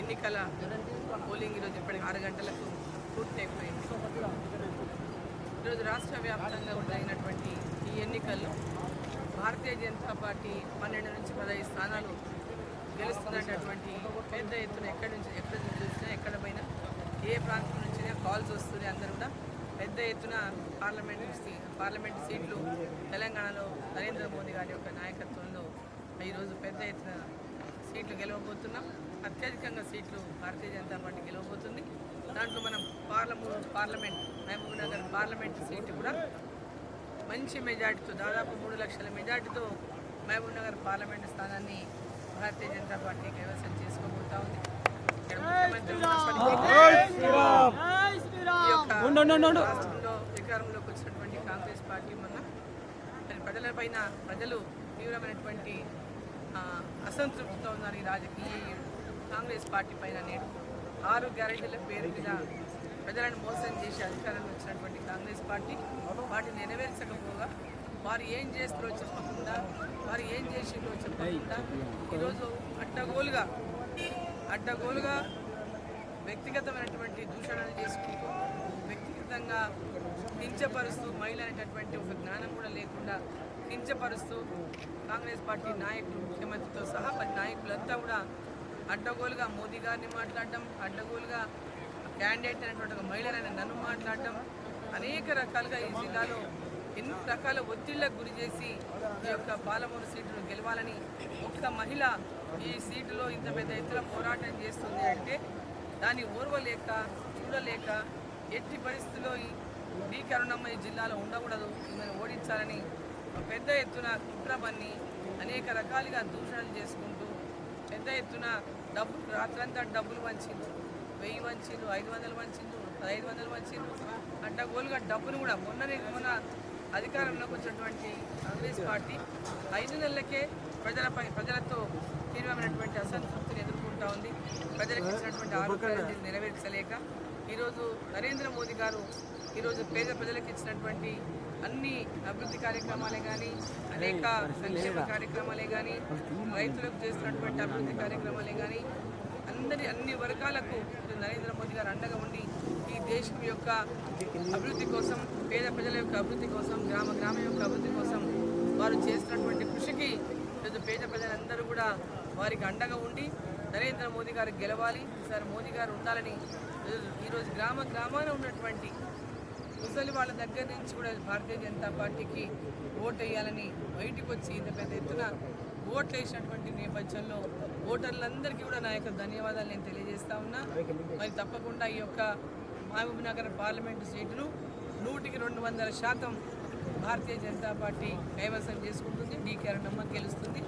ఎన్నికల పోలింగ్ ఈరోజు ఇప్పటికి ఆరు గంటలకు పూర్తయిపోయింది ఈరోజు రాష్ట్ర వ్యాప్తంగా జరిగినటువంటి ఈ ఎన్నికల్లో భారతీయ జనతా పార్టీ పన్నెండు నుంచి పదహైదు స్థానాలు గెలుస్తున్నటువంటి పెద్ద ఎత్తున ఎక్కడి నుంచి ఎక్కడ చూసినా ఎక్కడ పోయినా ఏ ప్రాంతం నుంచి కాల్స్ వస్తున్నాయి అందరూ కూడా. పెద్ద ఎత్తున పార్లమెంట్ పార్లమెంట్ సీట్లు తెలంగాణలో నరేంద్ర మోదీ గారి యొక్క నాయకత్వంలో ఈరోజు పెద్ద ఎత్తున సీట్లు గెలవబోతున్నాం. అత్యధికంగా సీట్లు భారతీయ జనతా పార్టీ గెలవబోతుంది. దాంట్లో మనం పార్లము parliament Mahabub Nagar parliament seat కూడా మంచి మెజార్టీతో దాదాపు మూడు లక్షల మెజార్టీతో మహబూబ్ నగర్ పార్లమెంట్ స్థానాన్ని భారతీయ జనతా పార్టీ కైవసం చేసుకోబోతా ఉంది. రాష్ట్రంలో అధికారంలోకి వచ్చినటువంటి కాంగ్రెస్ పార్టీ మొన్న మరి ప్రజలపైన ప్రజలు తీవ్రమైనటువంటి అసంతృప్తితో ఉన్నారు ఈ రాజకీయ కాంగ్రెస్ పార్టీ పైన నేడు ఆరు గ్యారెంటీల పేరు మీద ప్రజలను మోసం చేసి అధికారంలో వచ్చినటువంటి కాంగ్రెస్ పార్టీ వాటిని నెరవేర్చకపోగా వారు ఏం చేస్తారో చెప్పకుండా వారు ఏం చేసిందో చెప్పకుండా ఈరోజు అడ్డగోలుగా అడ్డగోలుగా వ్యక్తిగతమైనటువంటి దూషణలు చేసుకుంటూ వ్యక్తిగతంగా కించపరుస్తూ మహిళ అనేటటువంటి ఒక జ్ఞానం కూడా లేకుండా కించపరుస్తూ కాంగ్రెస్ పార్టీ నాయకులు ముఖ్యమంత్రితో సహా పది నాయకులంతా కూడా అడ్డగోలుగా మోదీ గారిని మాట్లాడడం అడ్డగోలుగా క్యాండిడేట్ అనేటువంటి ఒక మహిళనైన నన్ను మాట్లాడడం అనేక రకాలుగా ఈ జిల్లాలో ఎన్ని రకాల ఒత్తిళ్ళకు గురి చేసి ఈ యొక్క పాలమూరు సీటును గెలవాలని ఒక్క మహిళ ఈ సీటులో ఇంత పెద్ద ఎత్తున పోరాటం చేస్తుంది అంటే దాన్ని ఓర్వలేక చూడలేక ఎట్టి పరిస్థితుల్లో ఈ డి కరుణమ్మ ఈ జిల్లాలో ఉండకూడదు ఈమెను ఓడించాలని ఒక పెద్ద ఎత్తున కుట్రబన్ని అనేక రకాలుగా దూషణలు చేసుకుంటూ పెద్ద ఎత్తున డబ్బులు రాత్రంతా డబ్బులు వంచిండు వెయ్యి వంచిండు ఐదు వందలు వంచిండు పదహైదు వందలు వంచిండు అంటే గోలుగా డబ్బులు కూడా మొన్ననే మొన్న అధికారంలోకి వచ్చినటువంటి కాంగ్రెస్ పార్టీ ఐదు నెలలకే ప్రజలపై ప్రజలతో తీవ్రమైనటువంటి అసంతృప్తిని ఎదుర్కొంటా ఉంది. ప్రజలకు ఇచ్చినటువంటి ఆరోగ్యాన్ని నెరవేర్చలేక ఈరోజు నరేంద్ర మోదీ గారు ఈరోజు పేద ప్రజలకు ఇచ్చినటువంటి అన్ని అభివృద్ధి కార్యక్రమాలే కానీ అనేక సంక్షేమ కార్యక్రమాలే కానీ రైతులకు చేస్తున్నటువంటి అభివృద్ధి కార్యక్రమాలే కానీ అందరి అన్ని వర్గాలకు నరేంద్ర మోదీ గారు అండగా ఉండి ఈ దేశం యొక్క అభివృద్ధి కోసం పేద ప్రజల యొక్క అభివృద్ధి కోసం గ్రామ గ్రామం యొక్క అభివృద్ధి కోసం వారు చేస్తున్నటువంటి కృషికి ఈరోజు పేద ప్రజలందరూ కూడా వారికి అండగా ఉండి నరేంద్ర మోదీ గారు గెలవాలి సార్ మోదీ గారు ఉండాలని ఈరోజు- ఈరోజు గ్రామ గ్రామాన ఉన్నటువంటి ముసలి వాళ్ళ దగ్గర నుంచి కూడా భారతీయ జనతా పార్టీకి ఓటు వేయాలని బయటికి వచ్చి ఇంత పెద్ద ఎత్తున ఓట్లు వేసినటువంటి నేపథ్యంలో ఓటర్లందరికీ కూడా నా యొక్క ధన్యవాదాలు నేను తెలియజేస్తా ఉన్నా. మరి తప్పకుండా ఈ యొక్క మహబూబ్నగర్ పార్లమెంటు సీటును నూటికి రెండు వందల శాతం భారతీయ జనతా పార్టీ కైవసం చేసుకుంటుంది. డీ కిరణమ్మ గెలుస్తుంది.